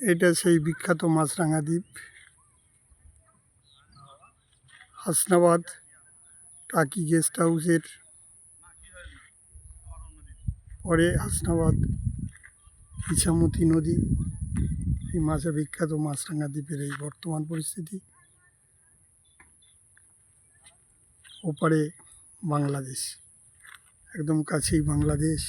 এটা সেই বিখ্যাত মাছরাঙা দ্বীপ। হাসনাবাদ, টাকি গেস্ট হাউসের পরে হাসনাবাদ, ইছামতি নদী। এই মাছে বিখ্যাত মাছরাঙা দ্বীপের এই বর্তমান পরিস্থিতি। ওপারে বাংলাদেশ, একদম কাছেই বাংলাদেশ।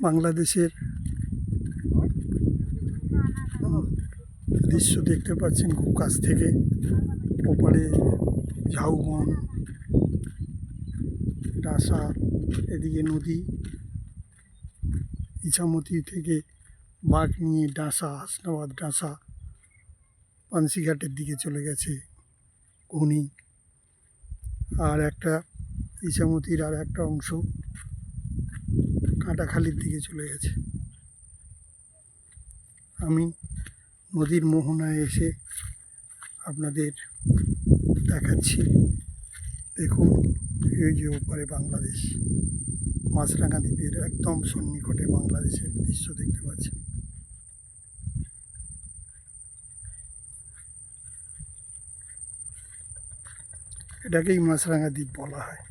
বাংলাদেশের দৃশ্য দেখতে পাচ্ছেন খুব কাছ থেকে। ওপারে ঝাউবন ডাসা এদিকে নদী। ইছামতি থেকে বাঘ নিয়ে ডাসা, হাসনাবাদ ডাসা পানসিঘাটের দিকে চলে গেছে ঘুনি আর একটা ইছামতির আর একটা অংশ কাঁটাখালির দিকে চলে গেছে। আমি নদীর মোহনায় এসে আপনাদের দেখাচ্ছি। দেখুন, এই যে ওপারে বাংলাদেশ, মাছরাঙা দ্বীপের একদম সন্নিকটে বাংলাদেশের দৃশ্য দেখতে পাচ্ছেন এটাকেই মাছরাঙা দ্বীপ বলা হয়।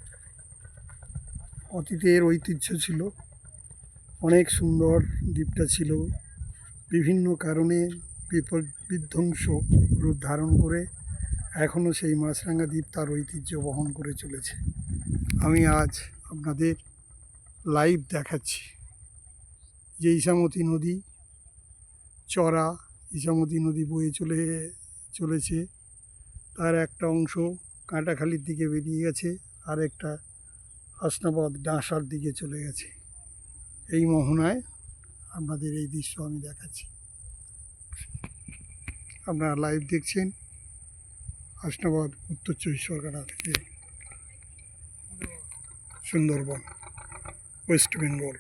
অতীতের ঐতিহ্য ছিল। অনেক সুন্দর দ্বীপটা ছিল। বিভিন্ন কারণে বিপদ, বিধ্বংস রূপ ধারণ করে এখনও সেই মাছরাঙা দ্বীপ তার ঐতিহ্য বহন করে চলেছে। আমি আজ আপনাদের লাইভ দেখাচ্ছি। যে ইসামতি নদী, চড়া ইসামতি নদী বয়ে চলে, চলেছে। তার একটা অংশ কাঁটাখালির দিকে বেরিয়ে গেছে। আর একটা হাসনাবাদ ডাঁসার দিকে চলে গেছে। এই মোহনায় আপনাদের এই দৃশ্য আমি দেখাচ্ছি। আপনারা লাইভ দেখছেন হাসনাবাদ উত্তর চব্বিশ পরগনা থেকে সুন্দরবন ওয়েস্ট বেঙ্গল